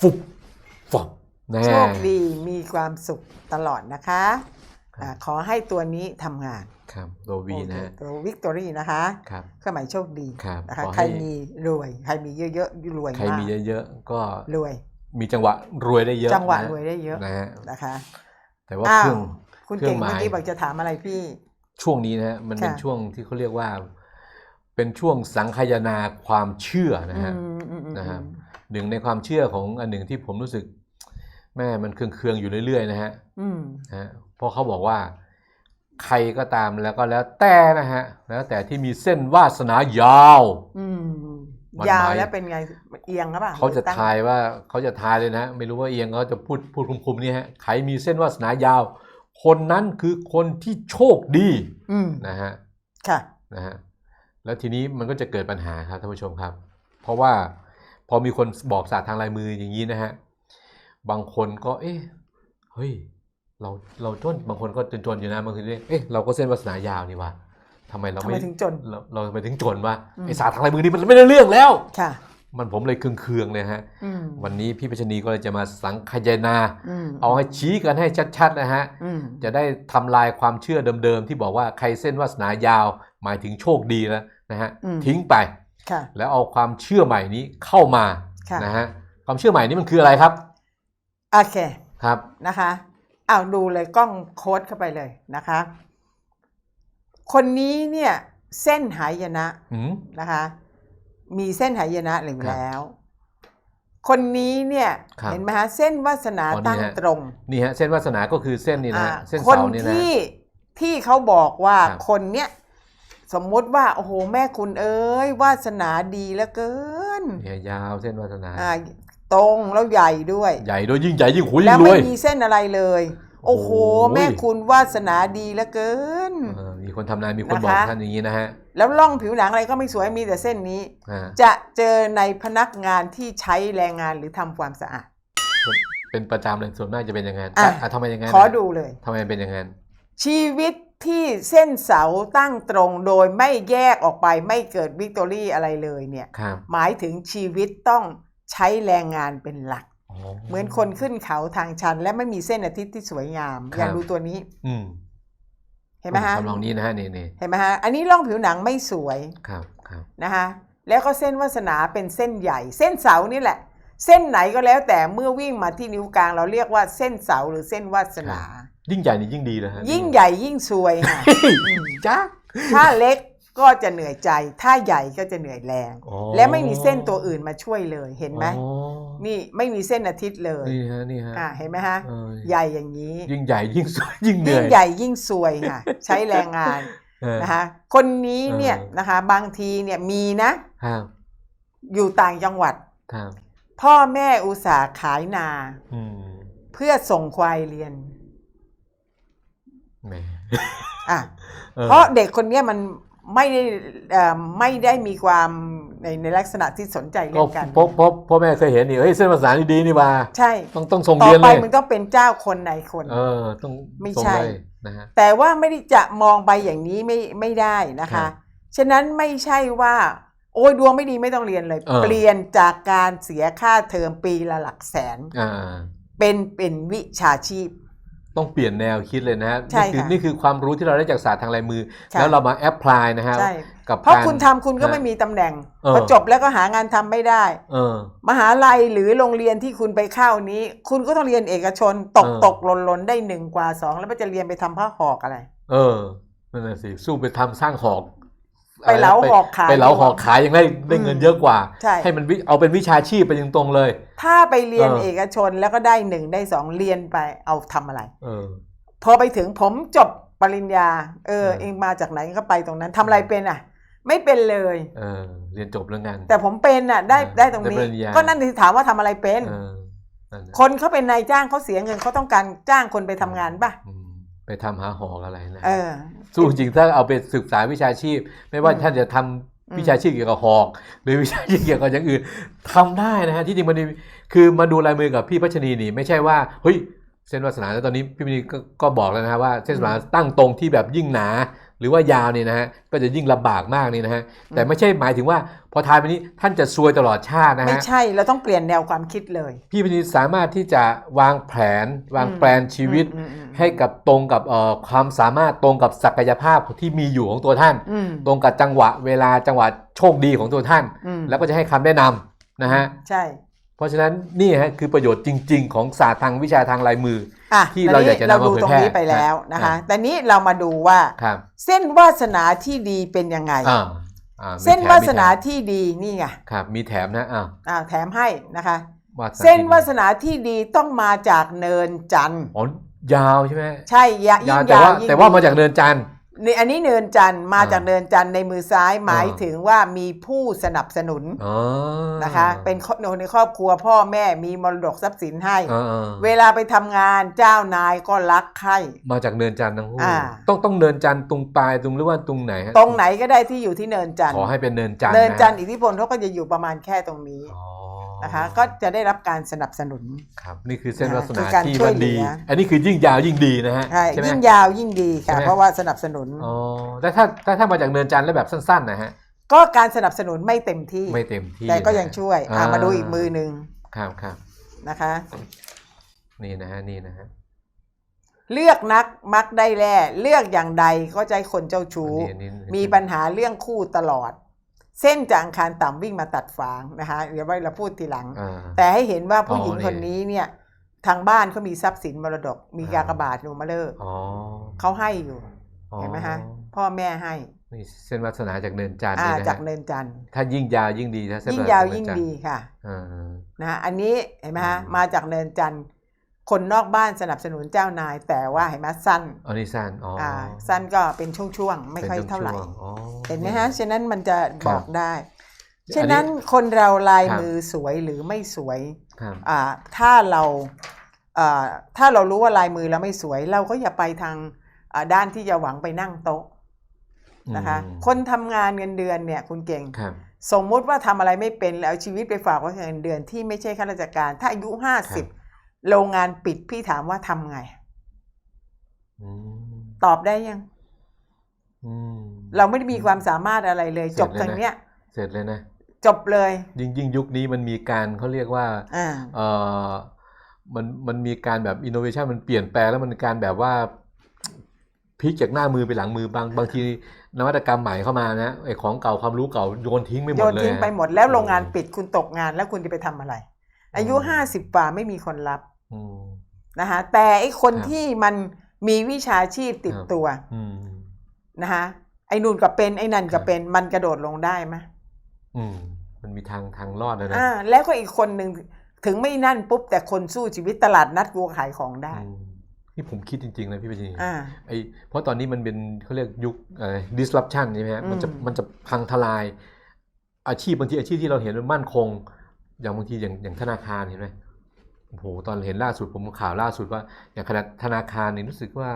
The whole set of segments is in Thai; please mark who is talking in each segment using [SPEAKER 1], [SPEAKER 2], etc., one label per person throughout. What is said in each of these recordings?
[SPEAKER 1] ฟุบฟับแน่
[SPEAKER 2] โชคดีมีความสุขตลอดนะคะอ่าขอให้ตัวนี้ทำงาน
[SPEAKER 1] ครับตัววีนะฮะ
[SPEAKER 2] ตัววิกตอรี่นะคะ
[SPEAKER 1] ครับ
[SPEAKER 2] เครื่องหมายโชคดี
[SPEAKER 1] ครับ
[SPEAKER 2] นะคะ
[SPEAKER 1] ขอให้
[SPEAKER 2] ใครมีรวย ใครมีเยอะๆรวย
[SPEAKER 1] ใคร
[SPEAKER 2] มาก
[SPEAKER 1] มีเยอะๆก็
[SPEAKER 2] รวย
[SPEAKER 1] มีจังหวะรวยได้เยอะ
[SPEAKER 2] จังหวะ
[SPEAKER 1] น
[SPEAKER 2] รวยได้เยอะ
[SPEAKER 1] นะฮะ
[SPEAKER 2] นะคะ
[SPEAKER 1] แต่ว่า
[SPEAKER 2] อ้า
[SPEAKER 1] เครื่
[SPEAKER 2] ว
[SPEAKER 1] อง
[SPEAKER 2] คุณ
[SPEAKER 1] เครื่
[SPEAKER 2] เก่
[SPEAKER 1] องงหมาย
[SPEAKER 2] เมื่อกี้บอกจะถามอะไรพี่
[SPEAKER 1] ช่วงนี้นะฮะมันเป็น
[SPEAKER 2] ค่ะ
[SPEAKER 1] ช่วงที่เขาเรียกว่า เป็นช่วงสังคายนาความเชื่อนะฮะ
[SPEAKER 2] อืมอืมอืม
[SPEAKER 1] นะครับ หนึ่งในความเชื่อของอันหนึ่งที่ผมรู้สึก แม่มันเคืองๆอยู่เรื่อยๆนะฮะ
[SPEAKER 2] อืม
[SPEAKER 1] นะฮะเพราะเขาบอกว่า ใครก็ตามแล้วก็แล้วแต่นะฮะ แล้วแต่ที่มีเส้นวาสนายาว
[SPEAKER 2] อืม
[SPEAKER 1] มัน
[SPEAKER 2] ยาว
[SPEAKER 1] หมาย
[SPEAKER 2] แล้วเป็นไงเอียงหรือเปล่า
[SPEAKER 1] เขาจะ
[SPEAKER 2] หรือตั้ง
[SPEAKER 1] ทายว่าเขาจะทายเลยนะ ไม่รู้ว่าเอียงเขาจะพูดพูดคุมๆนี่ฮะใครมีเส้นวาสนายาว คนนั้นคือคนที่โชคดี
[SPEAKER 2] อืม
[SPEAKER 1] นะฮะ
[SPEAKER 2] ค่ะ
[SPEAKER 1] นะฮะแล้วทีนี้มันก็จะเกิดปัญหาครับท่านผู้ชมครับ เพราะว่า พอมีคนบอกศาสตร์ทางลายมืออย่างนี้นะฮะ บางคนก็ เอ๊ะ เฮ้ย เราเราจน บางคนก็จนๆอยู่นะบางคนเอ๊ะเอ๊ะ เราก็เส้นวาสนายาวนี่วะทำไมเรา
[SPEAKER 2] ทำไม
[SPEAKER 1] ไม่
[SPEAKER 2] ถึงจน
[SPEAKER 1] เราเราไปถึงจนวะ
[SPEAKER 2] อืม
[SPEAKER 1] ไอศาสตร์ทางลายมือนี่มันไม่ได้เรื่องแล้ว
[SPEAKER 2] ค่ะ
[SPEAKER 1] มันผมเลยเคืองๆเลยฮะ
[SPEAKER 2] อืม
[SPEAKER 1] วันนี้พี่พัชนีก็เลยจะมาสังคายนา
[SPEAKER 2] อืม
[SPEAKER 1] เอาให้ชี้กันให้ชัดๆนะฮะ
[SPEAKER 2] อืม
[SPEAKER 1] จะได้ทำลายความเชื่อเดิมๆที่บอกว่าใครเส้นวาสนายาว หมายถึงโชคดีแล้วนะฮะ
[SPEAKER 2] อืม
[SPEAKER 1] ทิ้งไป
[SPEAKER 2] ค่ะ
[SPEAKER 1] แล้วเอาความเชื่อใหม่นี้เข้ามา
[SPEAKER 2] ค่ะ
[SPEAKER 1] นะฮะความเชื่อใหม่นี้มันคืออะไรครับ
[SPEAKER 2] โอเค
[SPEAKER 1] ครับ
[SPEAKER 2] นะคะอ้าวดูเลยกล้องโค้ดเข้าไปเลยนะคะ คนนี้เนี่ยเส้นหายนะ
[SPEAKER 1] อืม
[SPEAKER 2] นะคะ มีเส้นหายนะหรือ
[SPEAKER 1] ครับ
[SPEAKER 2] แล้ว คนนี้เนี่ย
[SPEAKER 1] ครับ
[SPEAKER 2] เห็นไหมฮะเส้นวาสนา
[SPEAKER 1] อ๋อนี่
[SPEAKER 2] ตั้ง
[SPEAKER 1] ฮะ
[SPEAKER 2] ตรง
[SPEAKER 1] นี่ฮะเส้นวาสนาก็คือเส้นนี่นะฮะ
[SPEAKER 2] อ่า
[SPEAKER 1] เส้น
[SPEAKER 2] คน
[SPEAKER 1] เสานี่นะ
[SPEAKER 2] ที่ที่เขาบอกว่า
[SPEAKER 1] ครับ
[SPEAKER 2] คนเนี้ย สมมุติว่าโอ้โหแม่คุณเอ้ยวาสนาดีเหลือเกิน
[SPEAKER 1] เนี่ยยาวเส้นวาสนา
[SPEAKER 2] อ่าตรงแล้วใหญ่ด้วย
[SPEAKER 1] ใหญ่ด้วยยิ่งใหญ่ยิ่งหูยิ่
[SPEAKER 2] แล้ว
[SPEAKER 1] งร
[SPEAKER 2] ไม่
[SPEAKER 1] วย
[SPEAKER 2] มีเส้นอะไรเลย โอ้โห
[SPEAKER 1] โอ้ย
[SPEAKER 2] แม่คุณวาสนาดีเหลือเกิน
[SPEAKER 1] เออมีคนทำนายมีคนบอก
[SPEAKER 2] นะคะ
[SPEAKER 1] ท่านอย่างนี้นะฮะ
[SPEAKER 2] แล้วร่องผิวหนังอะไรก็ไม่สวยมีแต่เส้นนี้
[SPEAKER 1] อ่า
[SPEAKER 2] จะเจอในพนักงานที่ใช้แรงงานหรือทำความสะอาด
[SPEAKER 1] เป็นประจำเลยส่วนมากจะเป็นอย่างนั้น
[SPEAKER 2] อะ
[SPEAKER 1] อะทำไมอย่างนั้น
[SPEAKER 2] ขอดูเลย
[SPEAKER 1] ทำไมเป็นอย่างนั้น
[SPEAKER 2] ชีวิต ที่เส้นเสาตั้งตรงโดยไม่แยกออกไปไม่เกิดวิกตอรี่อะไรเลยเนี่ย
[SPEAKER 1] ครับ
[SPEAKER 2] หมายถึงชีวิตต้องใช้แรงงานเป็นหลัก
[SPEAKER 1] อ๋อ
[SPEAKER 2] เหมือนคนขึ้นเขาทางชัน และไม่มีเส้นอาทิตย์ที่สวยงาม
[SPEAKER 1] ครับ
[SPEAKER 2] อย่างดูตัวนี้
[SPEAKER 1] อืม
[SPEAKER 2] เห็นไหมฮะ
[SPEAKER 1] ทำลองนี้นะฮะนี่นี่
[SPEAKER 2] เห็นไหมฮะอันนี้ร่องผิวหนังไม่สวย
[SPEAKER 1] ครับครับ
[SPEAKER 2] นะคะแล้วก็เส้นวาสนาเป็นเส้นใหญ่ เส้นเสานี่แหละ เส้นไหนก็แล้วแต่เมื่อวิ่งมาที่นิ้วกลางเราเรียกว่าเส้นเสาหรือเส้นวาสนา
[SPEAKER 1] ยิ่งใหญ่นี่ยิ่งดีนะฮะ
[SPEAKER 2] ยิ่งใหญ่ยิ่งซวยค่ะ
[SPEAKER 1] จ้า
[SPEAKER 2] ถ้าเล็กก็จะเหนื่อยใจ ถ้าใหญ่ก็จะเหนื่อยแรง
[SPEAKER 1] อ๋อ
[SPEAKER 2] และไม่มีเส้นตัวอื่นมาช่วยเลยเห็นไหม
[SPEAKER 1] อ๋อ
[SPEAKER 2] นี่ไม่มีเส้นอาทิตย์เลย
[SPEAKER 1] นี่ฮะนี่ฮะ
[SPEAKER 2] อ่าเห็นไหมฮะ
[SPEAKER 1] เออ
[SPEAKER 2] ใหญ่อย่างนี้
[SPEAKER 1] ยิ่งใหญ่ยิ่งสวยยิ่งเหนื่
[SPEAKER 2] ยิ่
[SPEAKER 1] องย
[SPEAKER 2] ใหญ่ยิ่งซวยค่ะใช้แรงงาน
[SPEAKER 1] เออ
[SPEAKER 2] นะคะคนนี้เนี่ย
[SPEAKER 1] เออ
[SPEAKER 2] นะคะบางทีเนี่ยมีนะ
[SPEAKER 1] ครับ
[SPEAKER 2] อยู่ต่างจังหวัด
[SPEAKER 1] ครับ
[SPEAKER 2] พ่อแม่อุตส่าห์ขายนา
[SPEAKER 1] อืม
[SPEAKER 2] เพื่อส่งควายเรียน
[SPEAKER 1] แหม
[SPEAKER 2] อะ
[SPEAKER 1] ออ
[SPEAKER 2] เพราะเด็กคนเนี้ยมันไม่ได้เอ่อไม่ได้มีความในในลักษณะที่สนใจ
[SPEAKER 1] ก็
[SPEAKER 2] เรื่องการ
[SPEAKER 1] พบพบพ่อแม่เคยเห็นนี่เฮ้ยเส้นภาษานี่ดีนี่ว่า
[SPEAKER 2] ใช่
[SPEAKER 1] ต้องต้องส่ง
[SPEAKER 2] ต่อ
[SPEAKER 1] เรียน
[SPEAKER 2] ไป
[SPEAKER 1] เลย
[SPEAKER 2] มันก็เป็นเจ้าคนในคน
[SPEAKER 1] เออ ต้อง
[SPEAKER 2] ไม่
[SPEAKER 1] ส่ง
[SPEAKER 2] ใช่
[SPEAKER 1] เลยนะฮะ
[SPEAKER 2] แต่ว่าไม่ได้จะมองไปอย่างนี้ไม่ไม่ได้นะ
[SPEAKER 1] ครั
[SPEAKER 2] คะ
[SPEAKER 1] บ
[SPEAKER 2] ฉะนั้นไม่ใช่ว่า โอ้ยดวงไม่ดีไม่ต้องเรียนเลย
[SPEAKER 1] เออ
[SPEAKER 2] เปลี่ยนจากการเสียค่าเทอมปีละหลักแสน
[SPEAKER 1] อ่า
[SPEAKER 2] เป็นเป็นวิชาชีพ
[SPEAKER 1] ต้องเปลี่ยนแนวคิดเลยนะฮะ
[SPEAKER 2] ใช่
[SPEAKER 1] นี่คือ
[SPEAKER 2] ค่ะ
[SPEAKER 1] นี่คือความรู้ที่เราได้จากศาสตร์ทางลายมือ
[SPEAKER 2] ค่ะ
[SPEAKER 1] แล้วเรามาแอพพลายนะฮะ
[SPEAKER 2] ใช่
[SPEAKER 1] กับ
[SPEAKER 2] เพราะ
[SPEAKER 1] การ
[SPEAKER 2] คุณทำคุณก็
[SPEAKER 1] นะ
[SPEAKER 2] ไม่มีตำแหน่ง
[SPEAKER 1] เออ
[SPEAKER 2] พอจบแล้วก็หางานทำไม่ได้
[SPEAKER 1] เออ
[SPEAKER 2] มหาลัยหรือโรงเรียนที่คุณไปเข้านี้ คุณก็ต้องเรียนเอกชนตก
[SPEAKER 1] เออ
[SPEAKER 2] ตกหล่นหล่นได้หนึ่งกว่าสองแล้วมันจะเรียนไปทำผ้าหอกอะไร
[SPEAKER 1] เออนั่นน่ะสิสู้ไปทำสร้างหอก
[SPEAKER 2] ไปเหลาหอกขาย
[SPEAKER 1] ไปเหลาหอกขายยังได้ได้เงิน
[SPEAKER 2] อืม
[SPEAKER 1] เยอะกว่า
[SPEAKER 2] ใช่
[SPEAKER 1] ให้มันวิเอาเป็นวิชาชีพไปตรงๆเลย
[SPEAKER 2] ถ้าไปเรียน
[SPEAKER 1] เออ
[SPEAKER 2] เอกชนแล้วก็ได้หนึ่งได้สองเรียนไปเอาทำอะไร
[SPEAKER 1] เออ
[SPEAKER 2] พอไปถึงผมจบปริญญาเออ
[SPEAKER 1] เออ
[SPEAKER 2] เองมาจากไหนก็ไปตรงนั้นทำอะไรเป็นอะ ไม่เป็นเลย
[SPEAKER 1] เออเรียนจบแล้วงาน
[SPEAKER 2] แต่ผมเป็นอะ ได้
[SPEAKER 1] เออ
[SPEAKER 2] ได้ตรงนี้
[SPEAKER 1] ได้ปริญญา
[SPEAKER 2] ก็นั่นคือถามว่าทำอะไรเป็น
[SPEAKER 1] เออนั่นน่ะ
[SPEAKER 2] คนเขาเป็นนายจ้างเขาเสียเงินเขาต้องการจ้างคนไปทำงานป่ะ
[SPEAKER 1] อืมไปทำหาหอกอะไรนะ
[SPEAKER 2] เออ
[SPEAKER 1] สู้จริงถ้าเอาไปศึกษาวิชาชีพ ไม่ว่า
[SPEAKER 2] อืม
[SPEAKER 1] ท่านจะทำ
[SPEAKER 2] อืม
[SPEAKER 1] วิชาชีพเกี่ยวกับหอกหรือวิชาชีพเกี่ยวกับอย่างอื่นทำได้นะฮะที่จริงมันมีคือมาดูลายมือกับพี่พัชนีนี่ไม่ใช่ว่าเฮ้ยเส้นวาสนาแล้วตอนนี้พี่พัชนีก็ก็บอกแล้วนะฮะว่าเส้นวาสนาตั้งตรงที่แบบยิ่งหนา หรือว่ายาวเนี่ยนะฮะก็จะยิ่งลำบากมากนี่นะฮะแต่ไม่ใช่หมายถึงว่าพอทานไปนี้ท่านจะซวยตลอดชาตินะ
[SPEAKER 2] ไม่
[SPEAKER 1] ฮะ
[SPEAKER 2] ใช่เราต้องเปลี่ยนแนวความคิดเลย
[SPEAKER 1] พี่พินิจสามารถที่จะวางแผน วางแปลนชีวิต
[SPEAKER 2] อืมอืมอืม
[SPEAKER 1] ให้กับตรงกับเอ่อความสามารถตรงกับศักยภาพที่มีอยู่ของตัวท่าน
[SPEAKER 2] อืม
[SPEAKER 1] ตรงกับจังหวะเวลาจังหวะโชคดีของตัวท่าน
[SPEAKER 2] อืม
[SPEAKER 1] แล้วก็จะให้คำแนะนำนะฮะ
[SPEAKER 2] ใช่
[SPEAKER 1] เพราะฉะนั้นนี่ฮะคือประโยชน์จริง ๆ ของศาสตร์ทางวิชาทางลายมือ
[SPEAKER 2] อะ
[SPEAKER 1] ที่เราอยากจะนำมา
[SPEAKER 2] เราดู
[SPEAKER 1] เผย
[SPEAKER 2] ตรง
[SPEAKER 1] แพร่
[SPEAKER 2] นี้ไปแล้วนะคะ
[SPEAKER 1] อะ
[SPEAKER 2] แต่นี้เรามาดูว่า
[SPEAKER 1] ครับ
[SPEAKER 2] เส้นวาสนาที่ดีเป็นยังไง
[SPEAKER 1] อ่าอ่ามี
[SPEAKER 2] เส้น
[SPEAKER 1] แถม
[SPEAKER 2] วาสนา
[SPEAKER 1] มีแถ
[SPEAKER 2] ที่ดีนี่ไง
[SPEAKER 1] มครับ มีแถมนะอ้าว
[SPEAKER 2] อ่าแถมให้นะคะ
[SPEAKER 1] วาสนา
[SPEAKER 2] เส้น
[SPEAKER 1] ที่ดี
[SPEAKER 2] วาสนาที่ดีต้องมาจากเนินจันทร์
[SPEAKER 1] อ๋อยาวใช่ไหม
[SPEAKER 2] ใช่ยะยิ่
[SPEAKER 1] ยาว
[SPEAKER 2] ง
[SPEAKER 1] แต่
[SPEAKER 2] ยาว
[SPEAKER 1] ว่า
[SPEAKER 2] ยิ่ง
[SPEAKER 1] แต่ว่า
[SPEAKER 2] ดี
[SPEAKER 1] มาจากเนินจันทร์
[SPEAKER 2] นี่อันนี้เนินจันทร์มา
[SPEAKER 1] อ่า
[SPEAKER 2] จากเนินจันทร์ในมือซ้ายหมาย
[SPEAKER 1] อ่า
[SPEAKER 2] ถึงว่ามีผู้สนับสนุน
[SPEAKER 1] อ๋อ
[SPEAKER 2] นะคะ เป็นคนในครอบครัวพ่อแม่มีมรดกทรัพย์สินให้
[SPEAKER 1] อ่าอ่า
[SPEAKER 2] เวลาไปทำงานเจ้านายก็รักใคร่
[SPEAKER 1] มาจากเนินจันทร์ทั้งคู่
[SPEAKER 2] อ่า
[SPEAKER 1] ต้องต้องเนินจันทร์ตรงปลายตรงหรือว่าตรงไหนฮะ
[SPEAKER 2] ตรงไหนก็ได้ที่อยู่ที่เนินจันท
[SPEAKER 1] ขอ
[SPEAKER 2] ร์
[SPEAKER 1] ให้เป็นเนินจันทร์
[SPEAKER 2] เนินจันทร์ะอิทธิพลเขาก็จะอยู่ประมาณแค่ตรงนี้
[SPEAKER 1] อ๋อ
[SPEAKER 2] นะคะ ก็จะได้รับการสนับสนุน
[SPEAKER 1] ครับนี่คือเส้น
[SPEAKER 2] อ่า
[SPEAKER 1] วาส
[SPEAKER 2] คื
[SPEAKER 1] นา
[SPEAKER 2] อการ
[SPEAKER 1] ที่
[SPEAKER 2] ช่วย
[SPEAKER 1] มันดี
[SPEAKER 2] เหลือ
[SPEAKER 1] อันนี้คือยิ่งยาวยิ่งดีนะฮะ
[SPEAKER 2] ใช่
[SPEAKER 1] ใช่ไหม
[SPEAKER 2] ยิ่งยาวยิ่งดีค่ะ
[SPEAKER 1] ใช่ไหม
[SPEAKER 2] เพราะว่าสนับสนุน
[SPEAKER 1] อ๋อแต่ถ้าถ้าถ้ามาจากเนินจันทร์แล้วแบบสั้นๆนะฮะ
[SPEAKER 2] ก็การสนับสนุนไม่เต็มที่
[SPEAKER 1] ไม่เต็มที่
[SPEAKER 2] แต่ก็
[SPEAKER 1] นะ
[SPEAKER 2] ยังช่วยอะมาดูอีกมือหนึ่ง
[SPEAKER 1] ครับครับ
[SPEAKER 2] นะคะ
[SPEAKER 1] นี่นะฮะนี่นะฮะ
[SPEAKER 2] เลือกนักมักได้แล่เลือกอย่างใดก็ใจคนเจ้าชู้
[SPEAKER 1] อันนี้อันนี้
[SPEAKER 2] มีปัญหาเรื่องคู่ตลอด เส้นจากอังคารต่ำวิ่งมาตัดฝางนะคะเดี๋ยวไว้เราพูดทีหลัง
[SPEAKER 1] อ่า
[SPEAKER 2] แต่ให้เห็นว่าผู้หญิง
[SPEAKER 1] อ๋อนี่
[SPEAKER 2] คนนี้เนี่ยทางบ้านเขามีทรัพย์สินมรดก มี
[SPEAKER 1] อ่า
[SPEAKER 2] กากบาทอยู่มาเลิก
[SPEAKER 1] อ๋อ
[SPEAKER 2] เขาให้อยู่
[SPEAKER 1] อ๋อ
[SPEAKER 2] เห็นไหมฮะพ่อแม่ให้
[SPEAKER 1] นี่เส้นวาสนาจากเนินจันทร์
[SPEAKER 2] อ่า
[SPEAKER 1] นี่นะ
[SPEAKER 2] จาก
[SPEAKER 1] ฮะ
[SPEAKER 2] เนินจันทร์
[SPEAKER 1] ถ้ายิ่งยาวยิ่งดีถ้าเส้น
[SPEAKER 2] ยิ่ง
[SPEAKER 1] วสน
[SPEAKER 2] ยาว
[SPEAKER 1] จก
[SPEAKER 2] ยิ่ง
[SPEAKER 1] เนินจันทร์
[SPEAKER 2] ดีค่ะ
[SPEAKER 1] อ่า
[SPEAKER 2] นะฮะอันนี้เห็นไหมฮะ
[SPEAKER 1] อืม
[SPEAKER 2] มาจากเนินจันทร์ คนนอกบ้านสนับสนุนเจ้านาย แต่ว่าเห็นไหมสั้น
[SPEAKER 1] อันนี้สั้นอ๋ออ
[SPEAKER 2] อ่าสั้นก็เป็นช่วงๆไม่ค่อย
[SPEAKER 1] ป็น
[SPEAKER 2] เท่าไหร่
[SPEAKER 1] ช่วงๆอ๋อ
[SPEAKER 2] เห็นไหมฮะฉะนั้นมันจะ
[SPEAKER 1] ครับ
[SPEAKER 2] บอกได้
[SPEAKER 1] อันนี้
[SPEAKER 2] ฉะนั้นคนเราลาย
[SPEAKER 1] ครับ
[SPEAKER 2] มือสวยหรือไม่สวย
[SPEAKER 1] ครับ
[SPEAKER 2] อ่าถ้าเราอ่าถ้าเรารู้ว่าลายมือเราไม่สวย เราก็อย่าไปทางอ่าด้านที่จะหวังไปนั่งโต๊ะนะคะ
[SPEAKER 1] อืม
[SPEAKER 2] คนทำงานเงินเดือนเนี่ยคุณเก่ง
[SPEAKER 1] ครับ
[SPEAKER 2] สมมุติว่าทำอะไรไม่เป็นแล้วเอาชีวิตไปฝากไว้กับเงินเดือนที่ไม่ใช่ข้าราชการ ถ้าอายุห้าสิบ โรงงานปิดพี่ถามว่าทำไง
[SPEAKER 1] อืม
[SPEAKER 2] ตอบได้ยัง
[SPEAKER 1] อืม
[SPEAKER 2] เราไม่ได้มีความสามารถอะไรเลย
[SPEAKER 1] เสร็
[SPEAKER 2] จ
[SPEAKER 1] จ
[SPEAKER 2] บ
[SPEAKER 1] แล้วนะ
[SPEAKER 2] ทางเนี้ย
[SPEAKER 1] เสร็จเลยนะ
[SPEAKER 2] จบเลย
[SPEAKER 1] ยิ่งยิ่งยุคนี้มันมีการเขาเรียกว่า
[SPEAKER 2] อ่า
[SPEAKER 1] เออมันมันมีการแบบอินโนเวชันมันเปลี่ยนแปลงแล้วมันการแบบว่าพลิกจากหน้ามือไปหลังมือบางบางทีนวัตกรรมใหม่เข้ามานะไอของเก่าความรู้เก่าโยนทิ้งไปหม
[SPEAKER 2] โย
[SPEAKER 1] ด
[SPEAKER 2] น
[SPEAKER 1] เลย
[SPEAKER 2] ทิ้ง
[SPEAKER 1] ฮะ
[SPEAKER 2] ไปหมดแล้ว
[SPEAKER 1] โอ้
[SPEAKER 2] โรงงานปิดคุณตกงานแล้วคุณจะไปทำอะไร อายุ
[SPEAKER 1] อืม
[SPEAKER 2] ห้าสิบกว่าไม่มีคนรับ
[SPEAKER 1] อืม
[SPEAKER 2] นะคะแต่ไอ้คน
[SPEAKER 1] ครับ
[SPEAKER 2] ที่มันมีวิชาชีพติด
[SPEAKER 1] ครับ
[SPEAKER 2] ตัว
[SPEAKER 1] อืม
[SPEAKER 2] นะคะไอ้นู่นก็เป็นไอ้นั่น
[SPEAKER 1] ครั
[SPEAKER 2] ก็
[SPEAKER 1] บ
[SPEAKER 2] เป็นมันกระโดดลงได้ไหม
[SPEAKER 1] อืมมันมีทางทางรอดนะนะ
[SPEAKER 2] อ่าแล้วก็อีกคนหนึ่งถึงไม่นั่นปุ๊บ แต่คนสู้ชีวิตตลาดนัดกูขายของได้
[SPEAKER 1] อืมนี่ผมคิดจริงๆนะพี่ปัญญา
[SPEAKER 2] อ่า
[SPEAKER 1] ไอเพราะตอนนี้มันเป็นเขาเรียกยุคอะไร disruption ใช่ไหมฮะมันจะ
[SPEAKER 2] อืม
[SPEAKER 1] มันจะพังทลายอาชีพบางทีอาชีพที่เราเห็นมันมั่นคง อย่างบางทีอย่างอย่างธนาคารเห็นไหม โอ้โหตอนเห็นล่าสุดผมข่าวล่าสุดว่า อย่างขนาดธนาคารนี่รู้สึกว่า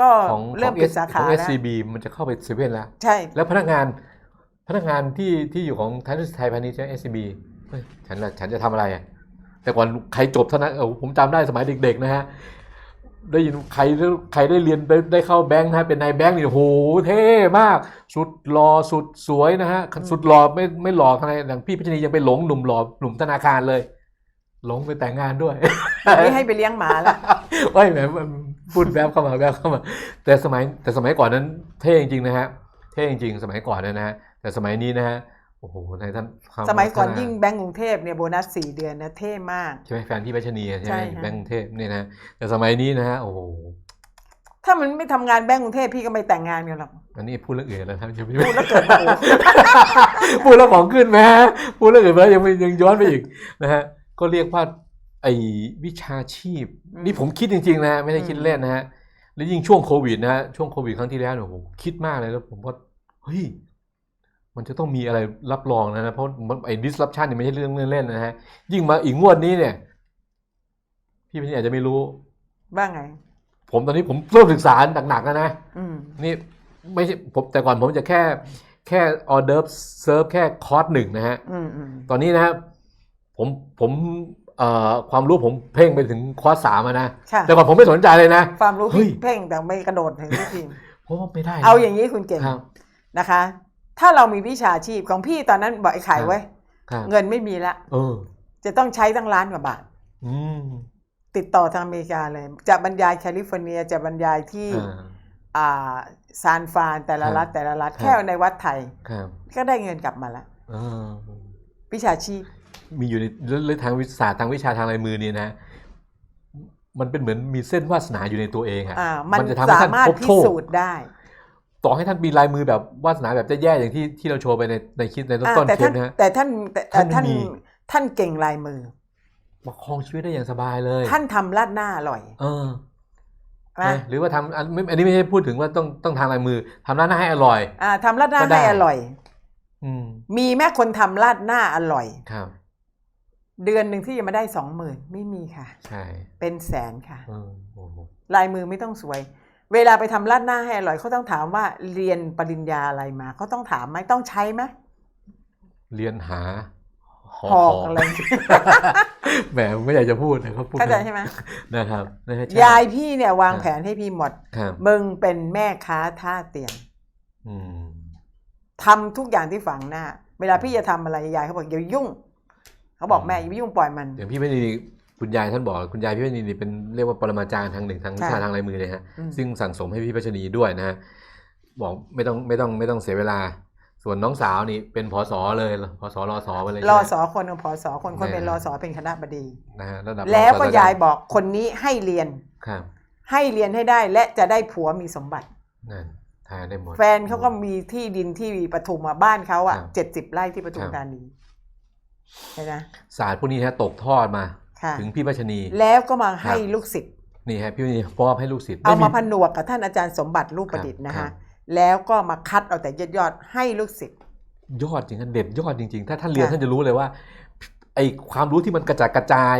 [SPEAKER 2] ก็
[SPEAKER 1] ของ
[SPEAKER 2] เริ่ม
[SPEAKER 1] ของ
[SPEAKER 2] ปิด
[SPEAKER 1] S-
[SPEAKER 2] สา
[SPEAKER 1] ข
[SPEAKER 2] ขา
[SPEAKER 1] อง
[SPEAKER 2] แล้ว
[SPEAKER 1] SCB มันจะเข้าไปเซเว่นแล้ว
[SPEAKER 2] ใช่
[SPEAKER 1] แล้วพนักงานพนักงานที่ที่อยู่ของไทยไทยพาณิชย์ใช่ SCB เฮ้ยฉันละฉันจะทำอะไรอะแต่ก่อนใครจบเท่านั้นเออผมจำได้สมัยเด็กๆนะฮะได้ยินใครใครได้เรียนได้ได้เข้าแบงค์นะฮะเป็นนายแบงค์นี่โอ้โหเท่มาก สุดหล่อสุดสวยนะฮะ สุดหล่อไม่ไม่หล่อขนาดอย่างพี่พิชนียังไปหลงหนุ่มหล่อหนุ่มธนาคารเลย หลงไปแต่งงานด้วย
[SPEAKER 2] นี่ให้ไปเลี้ยงหมาแล้ว
[SPEAKER 1] เอ้ยแหมมันพูดแบบเข้ามาแบบเข้ามา แต่สมัยแต่สมัยก่อนนั้นเท่จริงๆนะฮะเท่จริงๆสมัยก่อนเนยนะฮะแต่สมัยนี้นะฮะโอ้โหในท่านความ
[SPEAKER 2] สมัยก่อน
[SPEAKER 1] พัฒา
[SPEAKER 2] ยิ่งแบงก์กรุงเทพเนี่ยโบนัสสี่เดือนนะเท่มาก
[SPEAKER 1] ใช่ไหมแฟนพี่พัชนีอะใช่ไหม
[SPEAKER 2] ใช่ค่ะ
[SPEAKER 1] แบงก์กรุงเทพเนี่ยนะแต่สมัยนี้นะฮะโอ้โห
[SPEAKER 2] ถ้ามันไม่ทำงานแบงก์กรุงเทพพี่ก็ไม่แต่งงานกันหรอก
[SPEAKER 1] อันนี้พูดเรื่องอื่นแล้วครับจะไม่
[SPEAKER 2] พูดแล้วเกิดโมโห
[SPEAKER 1] พูดแล้วของขึ้นไหมฮะพูดเรื่องอื่นไปแล้วยังไม่ยังย้อนไปอีกนะฮะ ก็เรียกว่าไอ้วิชาชีพ นี่ผมคิดจริงๆนะฮะไม่ได้คิดเล่นนะฮะแล้วยิ่งช่วงโควิดนะฮะช่วงโควิดครั้งที่แล้วเนี่ยผมคิดมากเลยแล้วผมว่าเฮ้ยมันจะต้องมีอะไรรับรองนะนะเพราะมันไอ้ disruption เนี่ยไม่ใช่เรื่องเล่นๆนะฮะยิ่งมาอีกงวดนี้เนี่ย พี่พี่อาจจะไม่รู้
[SPEAKER 2] บ้างไง
[SPEAKER 1] ผมตอนนี้ผมเริ่มศึกษาหนักๆแล้วนะ
[SPEAKER 2] อืม
[SPEAKER 1] นี่ไม่ใช่ผมแต่ก่อนผมจะแค่แค่ออเดอร์เซิร์ฟแค่คอร์สหนึ่งนะฮะ
[SPEAKER 2] อืมอืม
[SPEAKER 1] ตอนนี้นะครับ ผมผมเอ่อความรู้ผมเพ่งไปถึงคอร์สสามอะนะ
[SPEAKER 2] ค่ะ
[SPEAKER 1] แต่ก่อนผมไม่สนใจเลยนะ
[SPEAKER 2] ความรู้
[SPEAKER 1] เฮ้
[SPEAKER 2] พี่
[SPEAKER 1] ย
[SPEAKER 2] เพ่งแต่ไม่กระโดดถึงทุกที
[SPEAKER 1] ผราะว่าไม่ได้นะ
[SPEAKER 2] เอาอย่างนี้คุณเก่ง
[SPEAKER 1] ครับ
[SPEAKER 2] นะคะ ถ้าเรามีวิชาชีพของพี่ตอนนั้นบอกไอ้ขายไว้ย
[SPEAKER 1] ครับ
[SPEAKER 2] เงินไม่มีละ
[SPEAKER 1] เออ
[SPEAKER 2] จะต้องใช้ตั้งล้านกว่าบาท
[SPEAKER 1] อืม
[SPEAKER 2] ติดต่อทางอเมริกาเลย จะบรรยายแคลิฟอร์เนียจะบรรยายที่
[SPEAKER 1] อ่า
[SPEAKER 2] อ่าซานฟรานแต่ละรัฐ
[SPEAKER 1] ครับ
[SPEAKER 2] แต่ละรัฐ
[SPEAKER 1] ครับ
[SPEAKER 2] แค่ในวัดไทย
[SPEAKER 1] ครับ
[SPEAKER 2] ก็ได้เงินกลับมาแล้ว
[SPEAKER 1] เออ
[SPEAKER 2] วิชาชีพ
[SPEAKER 1] มีอยู่ในเรื่องทางวิศาสตร์ทางวิชาทางลายมือเนี่ยนะ มันเป็นเหมือนมีเส้นวาสนาอยู่ในตัวเองอะ
[SPEAKER 2] อ่ามัน
[SPEAKER 1] จะทำให้
[SPEAKER 2] สา
[SPEAKER 1] ท่าน
[SPEAKER 2] มารถ
[SPEAKER 1] พบ
[SPEAKER 2] พิ
[SPEAKER 1] โชค
[SPEAKER 2] สูจน์ได้
[SPEAKER 1] ต่อให้ท่านมีลายมือแบบวาสนาแบบจะแย่อย่างที่ที่เราโชว์ไปในในคลิปในต้น
[SPEAKER 2] อ่า
[SPEAKER 1] ต้น
[SPEAKER 2] แต่
[SPEAKER 1] คลิ
[SPEAKER 2] ท่า
[SPEAKER 1] ป
[SPEAKER 2] น
[SPEAKER 1] นะฮะ
[SPEAKER 2] แต่ท่านแต่แต่
[SPEAKER 1] ท่าน
[SPEAKER 2] ท่าน
[SPEAKER 1] ไม่มี
[SPEAKER 2] ท่านเก่งลายมือ
[SPEAKER 1] ประคองชีวิตได้อย่างสบายเลย
[SPEAKER 2] ท่านทำราดหน้าอร่อย
[SPEAKER 1] เออ
[SPEAKER 2] นะ
[SPEAKER 1] นะหรือว่าทำอันไม่อันนี้ไม่ใช่พูดถึงว่าต้องต้องทางลายมือทำร้านหน้าให้อร่อย
[SPEAKER 2] อ่าทำราดหน้า
[SPEAKER 1] ก็ได้
[SPEAKER 2] ให้อร่อย
[SPEAKER 1] อืม
[SPEAKER 2] มีแม่คนทำราดหน้าอร่อย
[SPEAKER 1] ครับ
[SPEAKER 2] เดือนหนึ่งที่จะมาได้สองหมื่นไม่มีค่ะ
[SPEAKER 1] ใช่
[SPEAKER 2] เป็นแสนค่ะ
[SPEAKER 1] เออโอ้โห
[SPEAKER 2] ลายมือไม่ต้องสวย เวลาไปทำราดหน้าให้อร่อยเขาต้องถามว่าเรียนปริญญาอะไรมาเขาต้องถามไหมต้องใช้ไหม
[SPEAKER 1] เรียนหา
[SPEAKER 2] หอกอะไร
[SPEAKER 1] แหมไม่อยากจะพูดนะครับพูด
[SPEAKER 2] เข้าใจใช่ไหม
[SPEAKER 1] นะครับนะฮะใช่
[SPEAKER 2] ยายพี่เนี่ยวางแผนให้พี่หมด
[SPEAKER 1] ครับ
[SPEAKER 2] มึงเป็นแม่ค้าท่าเตียง
[SPEAKER 1] อืม
[SPEAKER 2] ทำทุกอย่างที่ฝังหน้า เวลาพี่จะทำอะไรยายเขาบอกอย่ายุ่ง เขาบอกแม่อย่าไปยุ่งปล่อยมัน
[SPEAKER 1] อย่างพี่ไม่นีคุณยายท่านบอกคุณยายพี่ไม่นีนี่เป็นเรียกว่าปรมาจารย์ทางหนึ่งทางวิชา
[SPEAKER 2] ค่ะ
[SPEAKER 1] ทางลายมือเลยฮะ
[SPEAKER 2] อืม
[SPEAKER 1] ซึ่งสั่งสมให้พี่พัชนีด้วยนะฮะบอกไม่ต้องไม่ต้องไม่ต้องเสียเวลา ส่วนน้องสาวนี่เป็นพศเลยพศรอสอไปเลย
[SPEAKER 2] ร
[SPEAKER 1] ใช่
[SPEAKER 2] อ
[SPEAKER 1] ไหม
[SPEAKER 2] สอคนกับพอสอคนคนเป็น
[SPEAKER 1] แน่
[SPEAKER 2] รอสอเป็นคณะบดี
[SPEAKER 1] นะฮะระดับ
[SPEAKER 2] แล้วก็
[SPEAKER 1] รองศสตรจร
[SPEAKER 2] ยายบอกคนนี้ให้เรียน
[SPEAKER 1] ครับ
[SPEAKER 2] ให้เรียนให้ได้และจะได้ผัวมีสมบัติ
[SPEAKER 1] นั่นทายได้หมด
[SPEAKER 2] แฟนเขาก็มีที่ดินที่ปทุมมาบ้านเขาอะ
[SPEAKER 1] ครับ
[SPEAKER 2] เจ็ดสิบไร่ที่ปทุม
[SPEAKER 1] ครับ
[SPEAKER 2] ธานี เห็นไหม
[SPEAKER 1] ศาสตร์พวกนี้ฮะตกทอดมา
[SPEAKER 2] ค่ะ
[SPEAKER 1] ถึงพี่พัชนี
[SPEAKER 2] แล้วก็มาให้
[SPEAKER 1] ครับ
[SPEAKER 2] ลูกศิษย์
[SPEAKER 1] นี่ฮะพี่พัชนีมอบให้ลูกศิษย์
[SPEAKER 2] เอามา
[SPEAKER 1] ไผ
[SPEAKER 2] นวกกับท่านอาจารย์สมบัติลูกประดิษฐ์
[SPEAKER 1] ครับ
[SPEAKER 2] นะ
[SPEAKER 1] ครั
[SPEAKER 2] คะ
[SPEAKER 1] บ
[SPEAKER 2] แล้วก็มาคัดเอาแต่ยอดยอดๆให้ลูกศิษย์
[SPEAKER 1] ยอดจริงๆเด็ดยอดจริง ๆ ถ้าท่านเรียน
[SPEAKER 2] ค่ะ
[SPEAKER 1] ท่านจะรู้เลยว่าไอความรู้ที่มันกระจัดกระจาย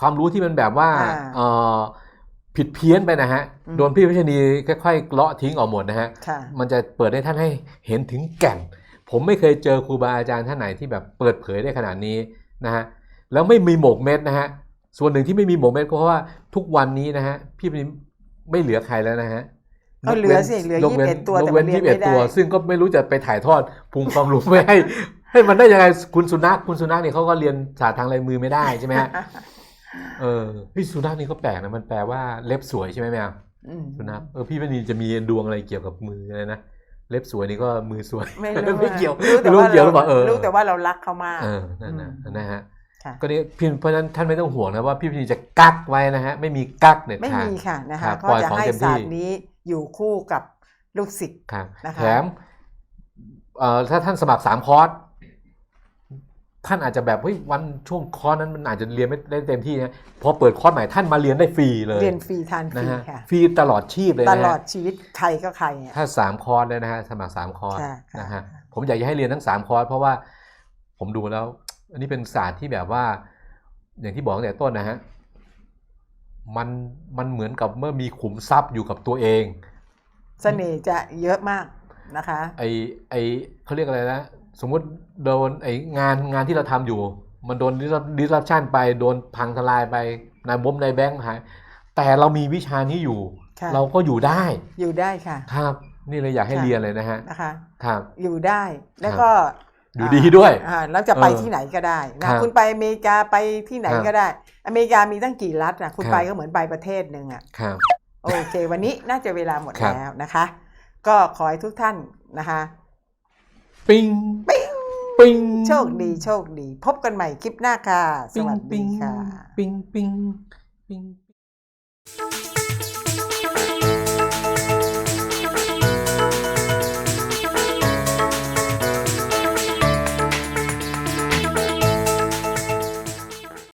[SPEAKER 1] ความรู้ที่มันแบบว่า
[SPEAKER 2] อ่า
[SPEAKER 1] เอ่อผิดเพี้ยนไปนะฮะ
[SPEAKER 2] อืม
[SPEAKER 1] โดนพี่พัชนีค่อยๆเลาะทิ้งออกหมดนะฮะ
[SPEAKER 2] ค่ะ
[SPEAKER 1] มันจะเปิดให้ท่านให้เห็นถึงแก่น ผมไม่เคยเจอครูบาอาจารย์ท่านไหนที่แบบเปิดเผยได้ขนาดนี้นะฮะแล้วไม่มีหมกเม็ดนะฮะส่วนหนึ่งที่ไม่มีหมกเม็ดก็เพราะว่าทุกวันนี้นะฮะพี่พัชนีไม่เหลือใครแล้วนะฮะ
[SPEAKER 2] ก็เหลือสิเหลือ
[SPEAKER 1] ยกว้น
[SPEAKER 2] 21ตัว
[SPEAKER 1] ย
[SPEAKER 2] แต่
[SPEAKER 1] กเว้น
[SPEAKER 2] มันเรียน
[SPEAKER 1] ยี่สิบเอ็ด
[SPEAKER 2] ไม่ได้
[SPEAKER 1] ตัว ซึ่งก็ไม่รู้จะไปถ่ายทอดภูมิความรู้ไม่ให้ให้มันได้ยังไงคุณสุนัขคุณสุนัขนี่เขาก็เรียนศาสตร์ทางลายมือไม่ได้ใช่ไหมฮะเออพี่สุนัขนี่ก็แปลกนะมันแปลว่าเล็บสวยใช่ไหมแมว
[SPEAKER 2] อืม
[SPEAKER 1] สุนัขเออพี่ไม่นีจะมีดวงอะไรเกี่ยวกับมืออะไรนะ เล็บสวยนี่ก็มือสวย
[SPEAKER 2] ไม่รู้
[SPEAKER 1] ไม่เกี่ยว
[SPEAKER 2] รู้แต่
[SPEAKER 1] ไม่รู้
[SPEAKER 2] ว่า
[SPEAKER 1] เกี่ยวหรือเปล่าเออ
[SPEAKER 2] รู้แต่ว่าเรารักเขามาก
[SPEAKER 1] เออนั่นนะ
[SPEAKER 2] อืม
[SPEAKER 1] นะฮะ
[SPEAKER 2] ค่ะ
[SPEAKER 1] ก็นี่พี่เพราะฉะนั้นท่านไม่ต้องห่วงนะว่าพี่พีจะกักไว้นะฮะไม่มีกักเด็ด
[SPEAKER 2] ไม่
[SPEAKER 1] ขาด
[SPEAKER 2] มีค่ะนะ
[SPEAKER 1] ครั
[SPEAKER 2] คะ
[SPEAKER 1] บ
[SPEAKER 2] ก็
[SPEAKER 1] ปล่อย
[SPEAKER 2] จะ
[SPEAKER 1] ของ
[SPEAKER 2] ให้
[SPEAKER 1] เต็มที่
[SPEAKER 2] ศาสตร์นี้อยู่คู่กับลูกศิษย์
[SPEAKER 1] ครับ
[SPEAKER 2] นะคะ
[SPEAKER 1] แถมเอ่อถ้าท่านสมัครสามคอร์ส ท่านอาจจะแบบเฮ้ยวันช่วงคอร์สนั้นมันอาจจะเรียนไม่ได้เต็มที่นะพอเปิดคอร์สใหม่ท่านมาเรียนได้ฟรีเลย
[SPEAKER 2] เรียนฟรีทานฟ
[SPEAKER 1] นะ
[SPEAKER 2] รี
[SPEAKER 1] ฮะ
[SPEAKER 2] ค่ะ
[SPEAKER 1] ฟรีตลอดชีพเลย
[SPEAKER 2] ต
[SPEAKER 1] นะ
[SPEAKER 2] ลอ
[SPEAKER 1] ฮะ
[SPEAKER 2] ดชีวิตใครก็ใครอะ
[SPEAKER 1] ถ้าสามคอร์สเลยนะฮะสมัครสามคอร์ส
[SPEAKER 2] ค่ะค่ะ
[SPEAKER 1] นะฮะผมอยากจะให้เรียนทั้งสามคอร์สเพราะว่าผมดูแล้ว อันนี้เป็นศาสตร์ที่แบบว่า อย่างที่บอกตั้งแต่ต้นนะฮะมันมันเหมือนกับเมื่อมีขุมทรัพย์อยู่กับตัวเอง
[SPEAKER 2] เสน่ห์จะเยอะมากนะคะ
[SPEAKER 1] ไอไอเขาเรียกอะไรนะ สมมุติโดนไองานงานที่เราทำอยู่ มันโดนดิสรัปชันไปโดนพังทลายไปนายบมนายแบงค์หายแต่เรามีวิชานี้อยู่
[SPEAKER 2] ค่ะ
[SPEAKER 1] เราก็อยู่ได้
[SPEAKER 2] อยู่ได้ค่ะ
[SPEAKER 1] ครับ นี่เลยอยากให้
[SPEAKER 2] ค่ะ
[SPEAKER 1] เรียนเลยนะฮะ
[SPEAKER 2] นะคะ
[SPEAKER 1] ครับ
[SPEAKER 2] อยู่ได้แล้วก็
[SPEAKER 1] อยู่ดีด้วย
[SPEAKER 2] อ่าแล้วจะไป
[SPEAKER 1] เออ
[SPEAKER 2] ที่ไหนก็ได้นะครับคุณไปอเมริกาไปที่ไหน
[SPEAKER 1] ครับ
[SPEAKER 2] ก็ได้ อเมริกามีตั้งกี่รัฐนะคุณ
[SPEAKER 1] ครับ
[SPEAKER 2] ไปก็เหมือนไปประเทศหนึ่งอะ
[SPEAKER 1] ครับ
[SPEAKER 2] โอเค วันนี้น่าจะเวลาหมด
[SPEAKER 1] ครับ
[SPEAKER 2] แล้วนะคะ ก็ขอให้ทุกท่านนะคะ
[SPEAKER 1] ปิงปิงปิง
[SPEAKER 2] โชคดีโชคดี พบกันใหม่คลิปหน้าค่ะ สวัสดีค่ะ ปิง
[SPEAKER 1] ปิงปิงปิ้ง